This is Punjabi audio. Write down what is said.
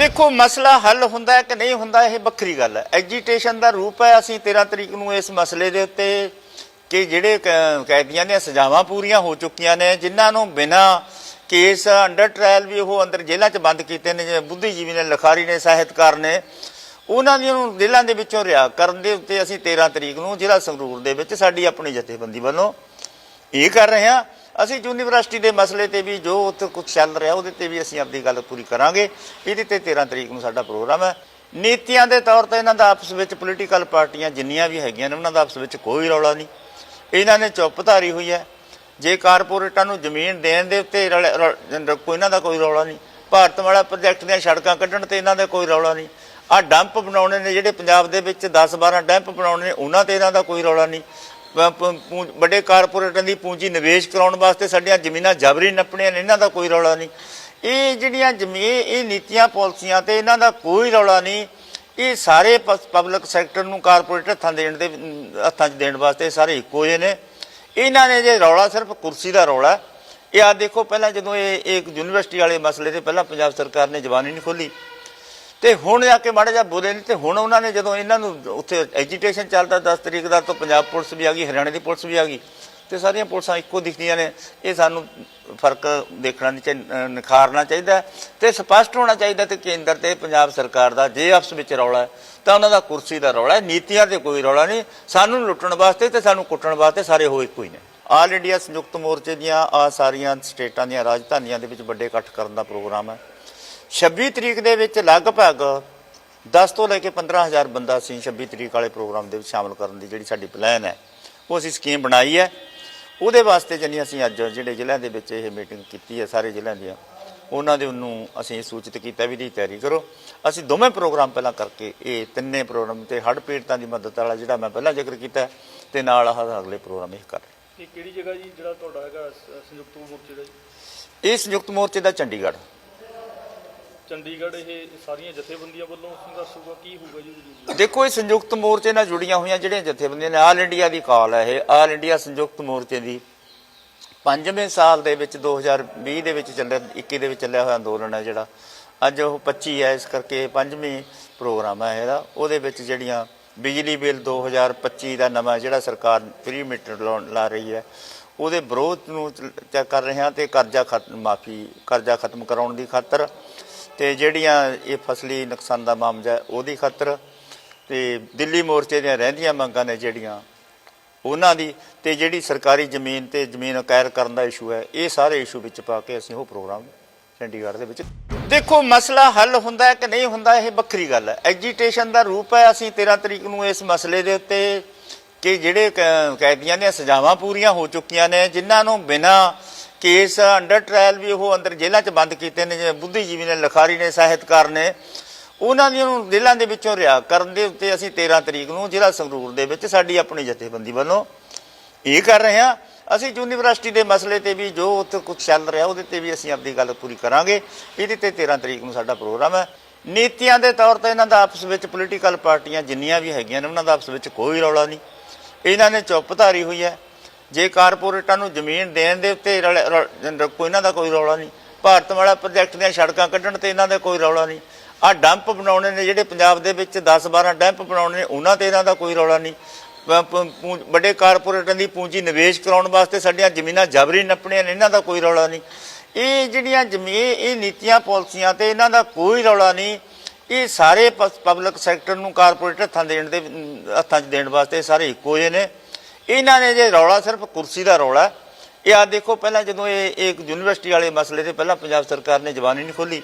ਦੇਖੋ, ਮਸਲਾ ਹੱਲ ਹੁੰਦਾ ਹੈ ਕਿ ਨਹੀਂ ਹੁੰਦਾ, ਇਹ ਵੱਖਰੀ ਗੱਲ ਹੈ। ਐਜੀਟੇਸ਼ਨ ਦਾ ਰੂਪ ਹੈ, ਅਸੀਂ 13 ਤਰੀਕ ਨੂੰ ਇਸ ਮਸਲੇ ਦੇ ਉੱਤੇ ਕਿ ਜਿਹੜੇ ਕੈਦੀਆਂ ਦੀਆਂ ਸਜ਼ਾਵਾਂ ਪੂਰੀਆਂ ਹੋ ਚੁੱਕੀਆਂ ਨੇ, ਜਿਨ੍ਹਾਂ ਨੂੰ ਬਿਨਾਂ ਕੇਸ ਅੰਡਰ ਟ੍ਰਾਇਲ ਵੀ ਉਹ ਅੰਦਰ ਜੇਲ੍ਹਾਂ 'ਚ ਬੰਦ ਕੀਤੇ ਨੇ, ਜਿਵੇਂ ਬੁੱਧੀਜੀਵੀ ਨੇ, ਲਖਾਰੀ ਨੇ, ਸਾਹਿਤਕਾਰ ਨੇ, ਉਹਨਾਂ ਦੀਆਂ ਨੂੰ ਜੇਲ੍ਹਾਂ ਦੇ ਵਿੱਚੋਂ ਰਿਹਾ ਕਰਨ ਦੇ ਉੱਤੇ ਅਸੀਂ 13 ਤਰੀਕ ਨੂੰ ਜ਼ਿਲ੍ਹਾ ਸੰਗਰੂਰ ਦੇ ਵਿੱਚ ਸਾਡੀ ਆਪਣੀ ਜਥੇਬੰਦੀ ਵੱਲੋਂ ਇਹ ਕਰ ਰਹੇ ਹਾਂ। ਅਸੀਂ ਯੂਨੀਵਰਸਿਟੀ ਦੇ ਮਸਲੇ ਤੇ ਵੀ ਜੋ ਉੱਥੇ ਕੁਝ ਚੱਲ ਰਿਹਾ, ਉਹਦੇ ਤੇ ਵੀ ਅਸੀਂ ਆਪਣੀ ਗੱਲ ਪੂਰੀ ਕਰਾਂਗੇ। ਇਹਦੇ ਤੇ 13 ਤਰੀਕ ਨੂੰ ਸਾਡਾ ਪ੍ਰੋਗਰਾਮ ਹੈ। ਨੀਤੀਆਂ ਦੇ ਤੌਰ ਤੇ ਇਹਨਾਂ ਦਾ ਆਪਸ ਵਿੱਚ ਪੋਲੀਟੀਕਲ ਪਾਰਟੀਆਂ ਜਿੰਨੀਆਂ ਵੀ ਹੈਗੀਆਂ ਨੇ, ਉਹਨਾਂ ਦਾ ਆਪਸ ਵਿੱਚ ਕੋਈ ਰੌਲਾ ਨਹੀਂ। ਇਹਨਾਂ ਨੇ ਚੁੱਪ ਧਾਰੀ ਹੋਈ ਹੈ। ਜੇ ਕਾਰਪੋਰੇਟਾਂ ਨੂੰ ਜ਼ਮੀਨ ਦੇਣ ਦੇ ਉੱਤੇ ਰਲ- ਰਲ- ਕੋਈ ਇਹਨਾਂ ਦਾ ਕੋਈ ਰੌਲਾ ਨਹੀਂ। ਭਾਰਤ ਵਾਲਾ ਪ੍ਰੋਜੈਕਟ ਦੀਆਂ ਸੜਕਾਂ ਕੱਢਣ ਤੇ ਇਹਨਾਂ ਦਾ ਕੋਈ ਰੌਲਾ ਨਹੀਂ। ਆ ਡੰਪ ਬਣਾਉਣੇ ਨੇ ਜਿਹੜੇ ਪੰਜਾਬ ਦੇ ਵਿੱਚ 10 12 ਡੰਪ ਬਣਾਉਣੇ ਨੇ, ਉਹਨਾਂ ਤੇ ਇਹਨਾਂ ਦਾ ਕੋਈ ਰੌਲਾ ਨਹੀਂ। ਵੱਡੇ ਕਾਰਪੋਰੇਟਾਂ ਦੀ ਪੂੰਜੀ ਨਿਵੇਸ਼ ਕਰਾਉਣ ਵਾਸਤੇ ਸਾਡੀਆਂ ਜ਼ਮੀਨਾਂ ਜਬਰੀ ਨੱਪਣੀਆਂ ਨੇ, ਇਹਨਾਂ ਦਾ ਕੋਈ ਰੌਲਾ ਨਹੀਂ। ਇਹ ਜਿਹੜੀਆਂ ਜ਼ਮੀਨ ਇਹ ਨੀਤੀਆਂ ਪਾਲਿਸੀਆਂ ਤੇ ਇਹਨਾਂ ਦਾ ਕੋਈ ਰੌਲਾ ਨਹੀਂ। ਇਹ ਸਾਰੇ ਪਬਲਿਕ ਸੈਕਟਰ ਨੂੰ ਕਾਰਪੋਰੇਟ ਹੱਥਾਂ ਦੇਣ ਦੇ, ਹੱਥਾਂ 'ਚ ਦੇਣ ਵਾਸਤੇ ਸਾਰੇ ਇੱਕੋ ਜਿਹੇ ਨੇ। ਇਹਨਾਂ ਨੇ ਜੇ ਰੌਲਾ ਸਿਰਫ ਕੁਰਸੀ ਦਾ ਰੌਲਾ, ਇਹ ਆ ਦੇਖੋ ਪਹਿਲਾਂ ਜਦੋਂ ਇਹ ਇੱਕ ਯੂਨੀਵਰਸਿਟੀ ਵਾਲੇ ਮਸਲੇ ਤੇ ਪਹਿਲਾਂ ਪੰਜਾਬ ਸਰਕਾਰ ਨੇ ਜ਼ਬਾਨੀ ਨਹੀਂ ਖੋਲੀ ਤੇ ਹੁਣ ਜਾ ਕੇ ਮਾੜਾ ਜਿਹਾ ਬੋਲੇ ਨੇ, ਤੇ ਹੁਣ ਉਹਨਾਂ ਨੇ ਜਦੋਂ ਇਹਨਾਂ ਨੂੰ ਉੱਥੇ ਐਜੀਟੇਸ਼ਨ ਚੱਲਦਾ 10 ਤਰੀਕ ਦਾ, ਤਾਂ ਪੰਜਾਬ ਪੁਲਿਸ ਵੀ ਆ ਗਈ, ਹਰਿਆਣਾ ਦੀ ਪੁਲਿਸ ਵੀ ਆ ਗਈ। ਤੇ ਸਾਰੀਆਂ ਪੁਲਿਸਾਂ ਇੱਕੋ ਦਿਖਦੀਆਂ ਨੇ, ਇਹ ਸਾਨੂੰ ਫ਼ਰਕ ਦੇਖਣਾ ਨਹੀਂ ਚਾਹੀਦਾ ਨਿਖਾਰਨਾ ਚਾਹੀਦਾ। ਹੈ ਤੇ ਸਪਸ਼ਟ ਹੋਣਾ ਚਾਹੀਦਾ ਤੇ ਕੇਂਦਰ ਤੇ ਪੰਜਾਬ ਸਰਕਾਰ ਦਾ ਜੇ ਆਪਸ ਵਿੱਚ ਰੌਲਾ ਤਾਂ ਉਹਨਾਂ ਦਾ ਕੁਰਸੀ ਦਾ ਰੌਲਾ ਹੈ, ਨੀਤੀਆਂ ਤੇ ਕੋਈ ਰੌਲਾ ਨਹੀਂ। ਸਾਨੂੰ ਲੁੱਟਣ ਵਾਸਤੇ ਤੇ ਸਾਨੂੰ ਕੁੱਟਣ ਵਾਸਤੇ ਸਾਰੇ ਹੋ ਇੱਕੋ ਹੀ ਨੇ। ਆਲ ਇੰਡੀਆ ਸੰਯੁਕਤ ਮੋਰਚੇ ਦੀਆਂ ਆ ਸਾਰੀਆਂ ਸਟੇਟਾਂ ਦੀਆਂ ਰਾਜਧਾਨੀਆਂ ਦੇ ਵਿੱਚ ਵੱਡੇ ਇਕੱਠ ਕਰਨ ਦਾ ਪ੍ਰੋਗਰਾਮ ਹੈ। 26 ਤਰੀਕ ਦੇ ਵਿੱਚ ਲਗਭਗ 10 ਤੋਂ ਲੈ ਕੇ 15000 ਬੰਦਾ ਅਸੀਂ 26 ਤਰੀਕ ਵਾਲੇ ਪ੍ਰੋਗਰਾਮ ਦੇ ਵਿੱਚ ਸ਼ਾਮਲ ਕਰਨ ਦੀ ਜਿਹੜੀ ਸਾਡੀ ਪਲਾਨ ਹੈ ਉਹ ਅਸੀਂ ਸਕੀਮ ਬਣਾਈ ਹੈ। ਉਹਦੇ ਵਾਸਤੇ ਜਨੀ ਅਸੀਂ ਅੱਜ ਜਿਹੜੇ ਜ਼ਿਲ੍ਹਿਆਂ ਦੇ ਵਿੱਚ ਇਹ ਮੀਟਿੰਗ ਕੀਤੀ ਹੈ ਸਾਰੇ ਜ਼ਿਲ੍ਹਿਆਂ ਦੀਆਂ ਉਹਨਾਂ ਦੇ ਨੂੰ ਅਸੀਂ ਸੂਚਿਤ ਕੀਤਾ ਵੀ ਦੀ ਤਿਆਰੀ ਕਰੋ। ਅਸੀਂ ਦੋਵੇਂ ਪ੍ਰੋਗਰਾਮ ਪਹਿਲਾਂ ਕਰਕੇ ਇਹ ਤਿੰਨੇ ਪ੍ਰੋਗਰਾਮ ਤੇ ਹੜ੍ਹ ਪੀੜਤਾਂ ਦੀ ਮਦਦ ਵਾਲਾ ਜਿਹੜਾ ਮੈਂ ਪਹਿਲਾਂ ਜ਼ਿਕਰ ਕੀਤਾ ਤੇ ਨਾਲ ਆਹ ਅਗਲੇ ਪ੍ਰੋਗਰਾਮ ਇਹ ਕਰ ਰਹੇ ਇਹ ਕਿਹੜੀ ਜਗ੍ਹਾ ਜੀ ਜਿਹੜਾ ਤੁਹਾਡਾ ਹੈਗਾ ਸੰਯੁਕਤ ਮੋਰਚੇ ਦਾ ਜੀ? ਇਹ ਸੰਯੁਕਤ ਮੋਰਚੇ ਦਾ ਚੰਡੀਗੜ੍ਹ। ਚੰਡੀਗੜ੍ਹ ਇਹ ਸਾਰੀਆਂ ਜਥੇਬੰਦੀਆਂ ਵੱਲੋਂ ਸੰਘਰਸ਼ ਹੋਊਗਾ, ਕੀ ਹੋਊਗਾ ਜੀ ਉਹਦੀ ਦੇਖੋ, ਇਹ ਸੰਯੁਕਤ ਮੋਰਚੇ ਨਾਲ ਜੁੜੀਆਂ ਹੋਈਆਂ ਜਿਹੜੀਆਂ ਜਥੇਬੰਦੀਆਂ ਨੇ, ਆਲ ਇੰਡੀਆ ਦੀ ਕਾਲ ਹੈ ਇਹ, ਆਲ ਇੰਡੀਆ ਸੰਯੁਕਤ ਮੋਰਚੇ ਦੀ। ਪੰਜਵੇਂ ਸਾਲ ਦੇ ਵਿੱਚ 2020 ਦੇ ਵਿੱਚ ਚੱਲਿਆ 21 ਦੇ ਵਿੱਚ ਚੱਲਿਆ ਹੋਇਆ ਅੰਦੋਲਨ ਹੈ ਜਿਹੜਾ। ਅੱਜ ਉਹ 25 ਹੈ, ਇਸ ਕਰਕੇ ਇਹ ਪੰਜਵੇਂ ਪ੍ਰੋਗਰਾਮ ਹੈ ਇਹਦਾ। ਉਹਦੇ ਵਿੱਚ ਜਿਹੜੀਆਂ ਬਿਜਲੀ ਬਿੱਲ 2025 ਦਾ ਨਵਾਂ ਜਿਹੜਾ ਸਰਕਾਰ ਫ੍ਰੀ ਮੀਟਰ ਲਾਉਣ- ਲਾ ਰਹੀ ਹੈ, ਉਹਦੇ ਵਿਰੋਧ ਨੂੰ ਕਰ ਰਹੇ ਹਾਂ ਤੇ ਕਰਜ਼ਾ ਖਤਮ ਮਾਫੀ, ਕਰਜ਼ਾ ਖਤਮ ਕਰਾਉਣ ਦੀ ਖਾਤਰ ਤੇ ਜਿਹੜੀਆਂ ਇਹ ਫਸਲੀ ਨੁਕਸਾਨ ਦਾ ਮਾਮਲਾ ਉਹਦੀ ਖਾਤਰ ਤੇ ਦਿੱਲੀ ਮੋਰਚੇ ਦੀਆਂ ਰਹਿੰਦੀਆਂ ਮੰਗਾਂ ਨੇ ਜਿਹੜੀਆਂ, ਉਹਨਾਂ ਦੀ ਤੇ ਜਿਹੜੀ ਸਰਕਾਰੀ ਜ਼ਮੀਨ ਤੇ ਜ਼ਮੀਨ ਅਕਾਇਰ ਕਰਨ ਦਾ ਇਸ਼ੂ ਹੈ, ਇਹ ਸਾਰੇ ਇਸ਼ੂ ਵਿੱਚ ਪਾ ਕੇ ਅਸੀਂ ਉਹ ਪ੍ਰੋਗਰਾਮ ਚੰਡੀਗੜ੍ਹ ਦੇ ਵਿੱਚ ਦੇਖੋ ਮਸਲਾ ਹੱਲ ਹੁੰਦਾ ਹੈ ਕਿ ਨਹੀਂ ਹੁੰਦਾ, ਇਹ ਵੱਖਰੀ ਗੱਲ ਹੈ। ਐਜੀਟੇਸ਼ਨ ਦਾ ਰੂਪ ਹੈ, ਅਸੀਂ 13 ਤਰੀਕ ਨੂੰ ਇਸ ਮਸਲੇ ਦੇ ਉੱਤੇ ਕਿ ਜਿਹੜੇ ਕ- ਕੈਦੀਆਂ ਦੀਆਂ ਸਜ਼ਾਵਾਂ ਪੂਰੀਆਂ ਹੋ ਚੁੱਕੀਆਂ ਨੇ, ਜਿਨ੍ਹਾਂ ਨੂੰ ਬਿਨਾਂ ਕੇਸ ਅੰਡਰ ਟ੍ਰਾਇਲ ਵੀ ਉਹ ਅੰਦਰ ਜੇਲ੍ਹਾਂ 'ਚ ਬੰਦ ਕੀਤੇ ਨੇ, ਜਿਵੇਂ ਬੁੱਧੀਜੀਵੀ ਨੇ, ਲਖਾਰੀ ਨੇ, ਸਾਹਿਤਕਾਰ ਨੇ, ਉਹਨਾਂ ਦੀਆਂ ਜੇਲ੍ਹਾਂ ਦੇ ਵਿੱਚੋਂ ਰਿਹਾ ਕਰਨ ਦੇ ਉੱਤੇ ਅਸੀਂ 13 ਤਰੀਕ ਨੂੰ ਜ਼ਿਲ੍ਹਾ ਸੰਗਰੂਰ ਦੇ ਵਿੱਚ ਸਾਡੀ ਆਪਣੀ ਜਥੇਬੰਦੀ ਵੱਲੋਂ ਇਹ ਕਰ ਰਹੇ ਹਾਂ। ਅਸੀਂ ਯੂਨੀਵਰਸਿਟੀ ਦੇ ਮਸਲੇ ਤੇ ਵੀ ਜੋ ਉੱਥੇ ਕੁਝ ਚੱਲ ਰਿਹਾ, ਉਹਦੇ ਤੇ ਵੀ ਅਸੀਂ ਆਪਣੀ ਗੱਲ ਪੂਰੀ ਕਰਾਂਗੇ। ਇਹਦੇ ਤੇ 13 ਤਰੀਕ ਨੂੰ ਸਾਡਾ ਪ੍ਰੋਗਰਾਮ ਹੈ। ਨੀਤੀਆਂ ਦੇ ਤੌਰ ਤੇ ਇਹਨਾਂ ਦਾ ਆਪਸ ਵਿੱਚ ਪੋਲੀਟੀਕਲ ਪਾਰਟੀਆਂ ਜਿੰਨੀਆਂ ਵੀ ਹੈਗੀਆਂ ਨੇ, ਉਹਨਾਂ ਦਾ ਆਪਸ ਵਿੱਚ ਕੋਈ ਰੌਲਾ ਨਹੀਂ। ਇਹਨਾਂ ਨੇ ਚੁੱਪ ਧਾਰੀ ਹੋਈ ਹੈ। ਜੇ ਕਾਰਪੋਰੇਟਾਂ ਨੂੰ ਜ਼ਮੀਨ ਦੇਣ ਦੇ ਉੱਤੇ ਰਲ- ਰਲ- ਕੋਈ ਇਹਨਾਂ ਦਾ ਕੋਈ ਰੌਲਾ ਨਹੀਂ। ਭਾਰਤ ਵਾਲਾ ਪ੍ਰੋਜੈਕਟ ਦੀਆਂ ਸੜਕਾਂ ਕੱਢਣ ਤੇ ਇਹਨਾਂ ਦਾ ਕੋਈ ਰੌਲਾ ਨਹੀਂ। ਆ ਡੰਪ ਬਣਾਉਣੇ ਨੇ ਜਿਹੜੇ ਪੰਜਾਬ ਦੇ ਵਿੱਚ 10 12 ਡੰਪ ਬਣਾਉਣੇ ਨੇ, ਉਹਨਾਂ ਤੇ ਇਹਨਾਂ ਦਾ ਕੋਈ ਰੌਲਾ ਨਹੀਂ। ਵੱਡੇ ਕਾਰਪੋਰੇਟਾਂ ਦੀ ਪੂੰਜੀ ਨਿਵੇਸ਼ ਕਰਾਉਣ ਵਾਸਤੇ ਸਾਡੀਆਂ ਜ਼ਮੀਨਾਂ ਜਬਰੀ ਨੱਪਣੀਆਂ ਨੇ, ਇਹਨਾਂ ਦਾ ਕੋਈ ਰੌਲਾ ਨਹੀਂ। ਇਹ ਜਿਹੜੀਆਂ ਜ਼ਮੀਨ ਇਹ ਨੀਤੀਆਂ ਪਾਲਿਸੀਆਂ ਤੇ ਇਹਨਾਂ ਦਾ ਕੋਈ ਰੌਲਾ ਨਹੀਂ। ਇਹ ਸਾਰੇ ਪਬਲਿਕ ਸੈਕਟਰ ਨੂੰ ਕਾਰਪੋਰੇਟ ਹੱਥਾਂ ਦੇਣ ਦੇ, ਹੱਥਾਂ 'ਚ ਦੇਣ ਵਾਸਤੇ ਸਾਰੇ ਇੱਕੋ ਜਿਹੇ ਨੇ। ਇਹਨਾਂ ਨੇ ਜੇ ਰੌਲਾ ਸਿਰਫ ਕੁਰਸੀ ਦਾ ਰੌਲਾ ਇਹ ਆ ਦੇਖੋ, ਪਹਿਲਾਂ ਜਦੋਂ ਇਹ ਇੱਕ ਯੂਨੀਵਰਸਿਟੀ ਵਾਲੇ ਮਸਲੇ ਤੇ ਪਹਿਲਾਂ ਪੰਜਾਬ ਸਰਕਾਰ ਨੇ ਜ਼ਬਾਨੀ ਨਹੀਂ ਖੋਲੀ